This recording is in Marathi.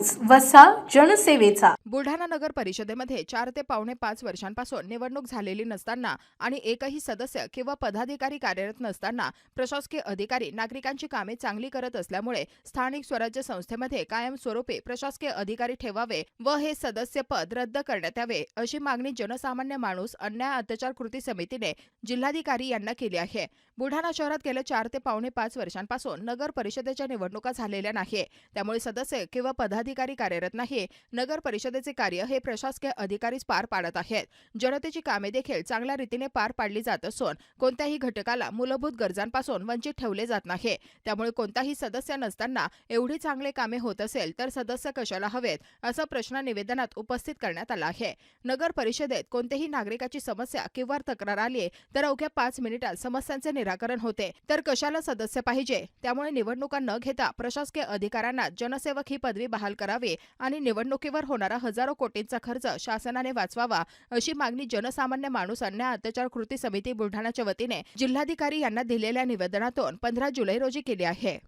न्यूज वसा जनसेवेचा. बुलढाणा नगर परिषदेमध्ये चार ते पावणे पाच वर्षांपासून निवडणूक झालेली नसताना आणि एकही सदस्य किंवा पदाधिकारी कार्यरत नसताना प्रशासकीय अधिकारी नागरिकांची कामे चांगली करत असल्यामुळे स्थानिक स्वराज्य संस्थेमध्ये कायमस्वरूपी प्रशासकीय अधिकारी ठेवावे व हे सदस्य पद रद्द करण्यात यावे अशी मागणी जनसामान्य माणूस अन्याय अत्याचार कृती समितीने जिल्हाधिकारी यांना केली आहे. बुलढाणा शहरात गेल्या चार ते पावणे पाच वर्षांपासून नगर परिषदेच्या निवडणुका झालेल्या नाही त्यामुळे सदस्य किंवा पदाधिकारी कार्यरत नाही नगर परिषदेचे कार्य हे प्रशासकीय अधिकारीच पार पाडत आहेत. जनतेची कामे देखील चांगल्या रीतीने पार पाडली जात असून कोणत्याही घटकाला मूलभूत गरजांपासून वंचित ठेवले जात नाही. त्यामुळे कोणताही सदस्य नसताना एवढी चांगले कामे होत असेल तर सदस्य कशाला हवेत असा प्रश्न निवेदनात उपस्थित करण्यात आला आहे. नगर परिषदेत कोणत्याही नागरिकाची समस्या किंवा तक्रार आली तर अवघ्या पाच मिनिटात समस्यांचे निराकरण होते. तर कशाला सदस्य पाहिजे? त्यामुळे निवडणुका न घेता प्रशासकीय अधिकाऱ्यांना जनसेवक ही पदवी बहाल करावे आणि निवडणुकीवर होणारा हजारो कोटींचा खर्च शासनाने वाचवावा अशी मागणी जनसामान्य माणूस अन्याय अत्याचार कृती समिती बुलढाण्याच्या वतीने जिल्हाधिकारी यांना दिलेल्या निवेदनातून पंधरा जुलै रोजी केली आहे.